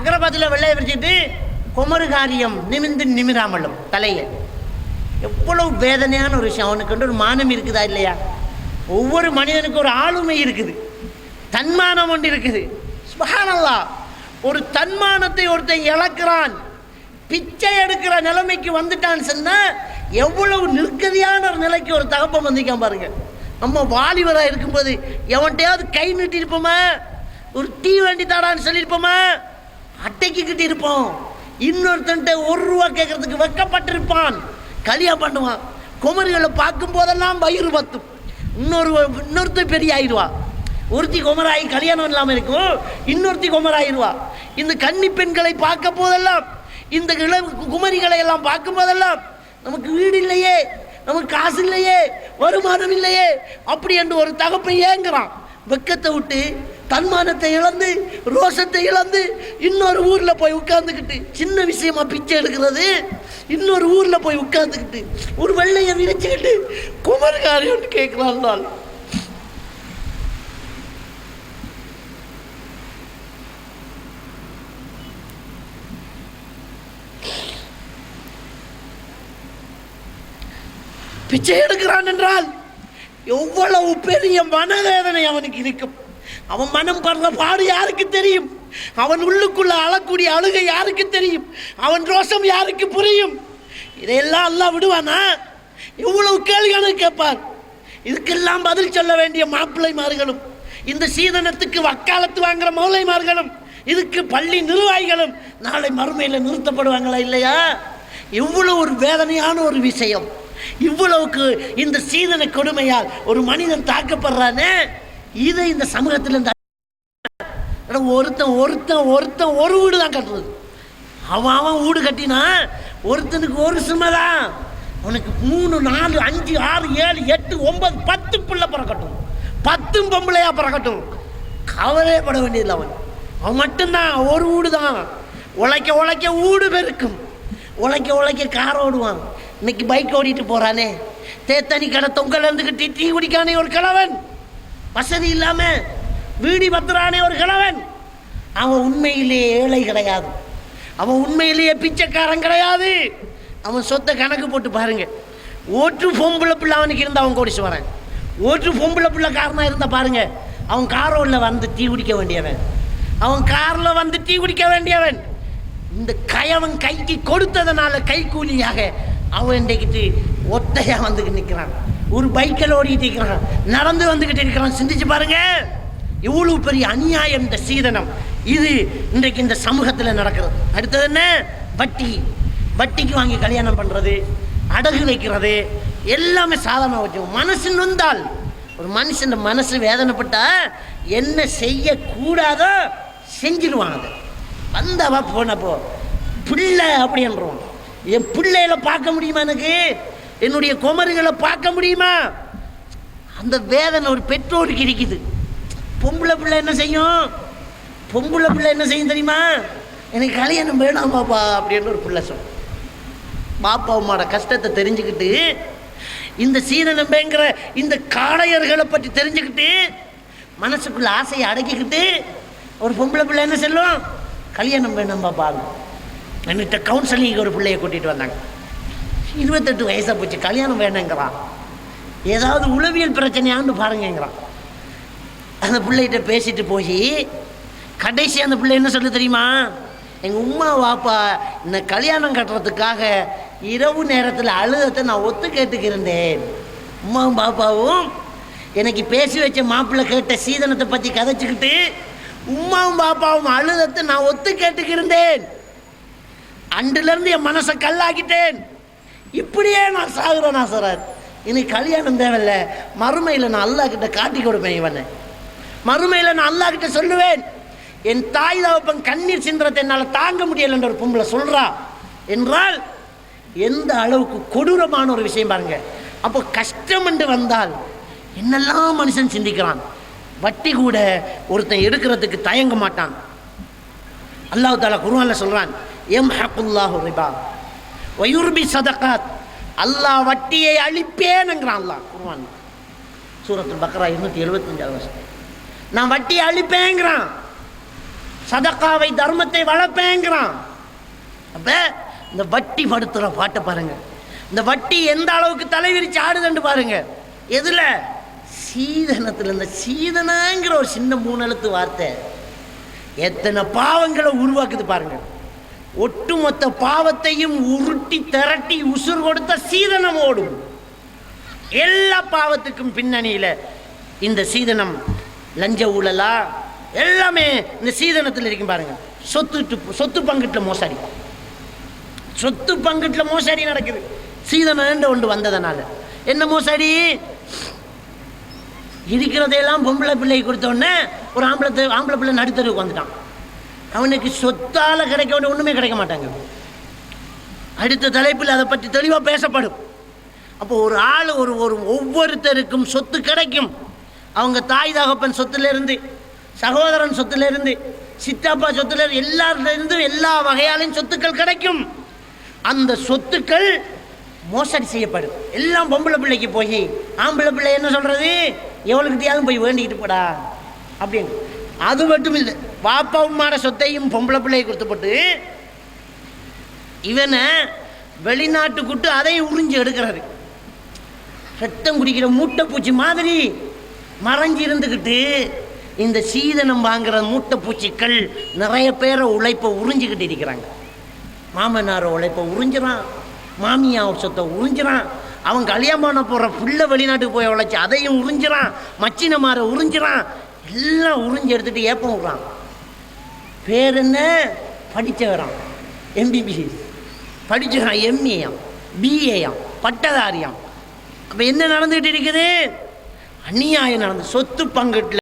அகரபாத்தில் வெள்ளையை விரிச்சிட்டு குமரு காரியம் நிமிந்து நிமிராமலும் தலையை. எவ்வளவு வேதனையான ஒரு விஷயம். அவனுக்கு ஒரு மானம் இருக்குதா இல்லையா? ஒவ்வொரு மனிதனுக்கு ஒரு ஆளுமை இருக்குது. தன்மானம் ஒன்று இருக்குது. சுபஹானல்லாஹ் ஒரு தன்மானத்தை ஒருத்தன் இழக்கிறான். பிச்சை எடுக்கிற நிலைமைக்கு வந்துட்டான்னு சொன்னால் எவ்வளவு நிற்கதியான ஒரு நிலைக்கு ஒரு தகப்பம் வந்திருக்கான் பாருங்க. நம்ம வாலிபராக இருக்கும்போது எவன்கிட்டயாவது கை நீட்டிருப்போமா ஒரு டீ வேண்டி தாடான்னு சொல்லியிருப்போமா? அட்டைக்கு கிட்டி இருப்போம் இன்னொருத்தன்ட்ட ஒரு ரூபா கேட்கறதுக்கு வெக்கப்பட்டிருப்பான். கலியா பண்ணுவான். குமரிகளை பார்க்கும் போதெல்லாம் வயிறு பத்தும். இன்னொரு இன்னொருத்தர் பெரிய ஆயிடுவா. ஒருத்தி குமராயி கல்யாணம் இல்லாமல் இருக்கும். இன்னொருத்தி குமராயிருவா இந்த கன்னி பெண்களை பார்க்க போதெல்லாம் இந்த இள குமரிகளை எல்லாம் பார்க்கும் போதெல்லாம் நமக்கு வீடு இல்லையே நமக்கு காசு இல்லையே வருமானம் இல்லையே அப்படி என்று ஒரு தகப்பை ஏங்குறான். வெக்கத்தை விட்டு தன்மானத்தை இழந்து ரோஷத்தை இழந்து இன்னொரு ஊரில் போய் உட்காந்துக்கிட்டு சின்ன விஷயமா பிச்சை எடுக்கிறது. இன்னொரு ஊரில் போய் உட்காந்துக்கிட்டு ஒரு வெள்ளையை விரிச்சுக்கிட்டு குமர்காரியன்னு கேட்குறான் நாள் பிச்சை எடுக்கிறான் என்றால் எவ்வளவு பெரிய மனவேதனை அவனுக்கு இருக்கும். அவன் மனம் படுற பாடு யாருக்கு தெரியும்? அவன் உள்ளுக்குள்ள அழக்கூடிய அழுகை யாருக்கு தெரியும்? அவன் ரோஷம் யாருக்கு புரியும்? இதையெல்லாம் எல்லாம் விடுவானா? இவ்வளவு கேள்வியான கேட்பார். இதுக்கெல்லாம் பதில் சொல்ல வேண்டிய மாப்பிள்ளைமார்களும் இந்த சீதனத்துக்கு வக்காலத்து வாங்குற மௌலைமார்களும் இதுக்கு பள்ளி நிர்வாகிகளும் நாளை மறுமையில் நிறுத்தப்படுவாங்களா இல்லையா? இவ்வளவு ஒரு வேதனையான ஒரு விஷயம். இவ்வளவுக்கு இந்த சீதன கொடுமையால் ஒரு மனிதன் தாக்கப்படுறானே? இதை இந்த சமூகத்தில் இந்த ஒருத்தன் ஒருத்தன் ஒருத்தன் ஒரு வீடு தான் கட்டுறது. அவன் அவன் வீடு கட்டினா ஒருத்தனுக்கு ஒரு சுமை தான். உனக்கு மூணு நாலு அஞ்சு ஆறு ஏழு எட்டு ஒன்பது பத்து பிள்ளை பிறக்கட்டும். பத்தும் பொம்பளையாக பிறக்கட்டும். கவலையே பட வேண்டியதில்லை அவன். அவன் மட்டும்தான் ஒரு வீடு தான். உழைக்க உழைக்க வீடு பெருக்கும். உழைக்க உழைக்க கார் ஓடுவான். இன்னைக்கு பைக் ஓடிட்டு போகிறானே தேத்தனி கடை தொங்கல் இருந்துக்கிட்டு டீ குடிக்கானே ஒரு கிழவன் வசதி இல்லாம வீடி பத்திரானே ஒரு கிழவன் அவன் உண்மையிலேயே ஏழை கிடையாது. அவன் உண்மையிலேயே பிச்சைக்காரன் கிடையாது. அவன் சொத்தை கணக்கு போட்டு பாருங்க. ஓட்டு பொம்பளை பிள்ளை அவனுக்கு இருந்தால் அவன் கோடிச்சு வரேன் ஓட்டு பொம்பளை பிள்ளை காரணம் இருந்தால் பாருங்க. அவன் காரோவில் வந்து டீ குடிக்க வேண்டியவன். அவன் காரில் வந்து டீ குடிக்க வேண்டியவன். இந்த கயவன் கைக்கு கொடுத்ததுனால கைக்கூலியாக அவன் இன்றைக்கிட்டு ஒத்தையாக வந்து நிற்கிறான் ஒரு பைக்கில் ஓடிக்கிட்டு இருக்கிறான். நடந்து வந்துக்கிட்டு இருக்கிறான். சிந்திச்சு பாருங்க. இவ்வளவு பெரிய அநியாயம் இந்த சீதனம். இது இன்றைக்கு இந்த சமூகத்தில் நடக்கிறது. அடுத்தது என்ன? வட்டி. வட்டிக்கு வாங்கி கல்யாணம் பண்ணுறது அடகு வைக்கிறது எல்லாமே சாதாரண வச்சு. மனசு நொந்தால் ஒரு மனுஷன் மனசு வேதனைப்பட்டா என்ன செய்யக்கூடாதோ செஞ்சிருவான் அதை. வந்தவா போனப்போ பிள்ளை அப்படின்றோம் என் பிள்ளையில பார்க்க முடியுமா எனக்கு? என்னுடைய குமரிகளை பார்க்க முடியுமா? அந்த வேதனை ஒரு பெற்றோருக்கு இருக்குது. பொம்பளை பிள்ளை என்ன செய்யும்? பொம்பளை பிள்ளை என்ன செய்யும் தெரியுமா? எனக்கு கல்யாணம் வேணாம் பாப்பா அப்படின்னு ஒரு பிள்ளை சொல்லும் பாப்பா அம்மாவோட கஷ்டத்தை தெரிஞ்சுக்கிட்டு இந்த சீனநம்பேங்கிற இந்த காளையர்களை பற்றி தெரிஞ்சுக்கிட்டு மனசுக்குள்ள ஆசையை அடக்கிக்கிட்டு ஒரு பொம்பளை பிள்ளை என்ன செல்லும்? கல்யாணம் வேணும் பாப்பா என்கிட்ட கவுன்சிலிங் ஒரு பிள்ளைய கூட்டிகிட்டு வந்தாங்க. இருபத்தெட்டு வயசாக போச்சு. கல்யாணம் வேணுங்கிறான். ஏதாவது உளவியல் பிரச்சனையான்னு பாருங்கிறான் அந்த பிள்ளைகிட்ட பேசிட்டு போய் கடைசி அந்த பிள்ளை என்ன சொல்லு தெரியுமா? எங்கள் உமா வாப்பா இந்த கல்யாணம் கட்டுறதுக்காக இரவு நேரத்தில் அழுதத்தை நான் ஒத்து கேட்டுக்கிருந்தேன். உம்மாவும் பாப்பாவும் எனக்கு பேசி வச்ச மாப்பிள்ளை கேட்ட சீதனத்தை பற்றி கதைச்சிக்கிட்டு உம்மாவும் பாப்பாவும் அழுதத்தை நான் ஒத்து கேட்டுக்கிருந்தேன். அன்றிலிருந்து என் மனசை கல்லாக்கிட்டேன். இப்படியே நான் சாகுறேன் சார் இனி கல்யாணம் தேவையில்ல. மறுமையில் நான் அல்லாஹ் கிட்ட காட்டி கொடுப்பேன் இவனை. மறுமையில் நான் அல்லாஹ் கிட்ட சொல்லுவேன் என் தாய் தகப்பன் கண்ணீர் சிந்துறதை என்னால் தாங்க முடியலைன்ற ஒரு பொம்பளை சொல்றா. என்றால் எந்த அளவுக்கு கொடூரமான ஒரு விஷயம் பாருங்க. அப்போ கஷ்டம் என்று வந்தால் என்னெல்லாம் மனுஷன் சிந்திக்கிறான்? வட்டி கூட ஒருத்தன் எடுக்கிறதுக்கு தயங்க மாட்டான். அல்லாஹ் தாலா குருவான்ல சொல்றான் எம் ஹக்குல்லாஹு ரிபா. வயுர்பி சதகாத். அல்லாஹ் வட்டியை அழிப்பேனுங்கிறான் அல்லாஹ் குர்ஆன். சூரத்துல் பக்ரா இருநூத்தி எழுபத்தஞ்சாவது வருஷம் நான் வட்டியை அழிப்பேங்கிறான். சதக்காவை தர்மத்தை வளர்ப்பேங்கிறான். அப்போ இந்த வட்டி படுத்துகிற பாட்டை பாருங்க. இந்த வட்டி எந்த அளவுக்கு தலைவிரிச்சு ஆடுதுன்னு பாருங்க. எதில்? சீதனத்தில். இந்த சீதனங்கிற ஒரு சின்ன மூணு எழுத்து வார்த்தை எத்தனை பாவங்களை உருவாக்குது பாருங்கள் ஒட்டுமொத்த பாவத்தையும் உருட்டி திரட்டி உசுர் கொடுத்த சீதனம் ஓடும். எல்லா பாவத்துக்கும் பின்னணியில இந்த சீதனம் லஞ்ச ஊழலா? எல்லாமே இந்த சீதனத்தில் இருக்கும் பாருங்க. சொத்து சொத்து பங்குட்டில் மோசடி. சொத்து பங்குட்டில் மோசடி நடக்குது. சீதனம் ஒன்று வந்ததனால. என்ன மோசடி? இருக்கிறதையெல்லாம் பொம்பளை பிள்ளைக்கு கொடுத்த உடனே ஒரு ஆம்பளை ஆம்பளை பிள்ளை நடுத்தருக்கு வந்துட்டான் அவனுக்கு சொத்தால் கிடைக்க வேண்டிய ஒன்றுமே கிடைக்க மாட்டாங்க. அடுத்த தலைப்பில் அதை பற்றி தெளிவாக பேசப்படும். அப்போ ஒரு ஆள் ஒரு ஒரு ஒவ்வொருத்தருக்கும் சொத்து கிடைக்கும். அவங்க தாய் தகப்பன் சொத்துலேருந்து சகோதரன் சொத்துலேருந்து சித்தப்பா சொத்துலேருந்து இருந்து எல்லா வகையாலையும் சொத்துக்கள் கிடைக்கும். அந்த சொத்துக்கள் மோசடி செய்யப்படும். எல்லாம் பொம்பளை பிள்ளைக்கு போய் ஆம்பளை பிள்ளை என்ன சொல்கிறது எவ்வளோக்கிட்டையாவது போய் வேண்டிக்கிட்டு போடா. அப்படின்னு. அது மட்டும் இல்லை. பாப்பா சொத்தையும் பொம்பளை பிள்ளையை கொடுத்துப்பட்டு இவனை வெளிநாட்டு கூட்டு அதையும் உறிஞ்சு எடுக்கிறாரு. ரத்தம் குடிக்கிற மூட்டைப்பூச்சி மாதிரி மறைஞ்சு இருந்துக்கிட்டு இந்த சீதனம் வாங்குற மூட்டைப்பூச்சிக்கள் நிறைய பேரை உழைப்பை உறிஞ்சிக்கிட்டு இருக்கிறாங்க. மாமனார் உழைப்பை உறிஞ்சிறான் மாமியா சொத்தை உறிஞ்சிறான் அவன் கல்யாணம் பண்ண போகிற புள்ள வெளிநாட்டுக்கு போய் உழைச்சி அதையும் உறிஞ்சுறான் மச்சினமாரை உறிஞ்சிறான் எல்லாம் உறிஞ்சு எடுத்துகிட்டு ஏப்பம் விடுறான். பேர் என்ன? படித்தவரான் எம்பிபிஎஸ் படித்தவரான் எம்ஏயாம் பிஏயாம் பட்டதாரியாம். அப்போ என்ன நடந்துகிட்டு இருக்குது? அநியாயம் நடந்து சொத்து பங்குட்டில்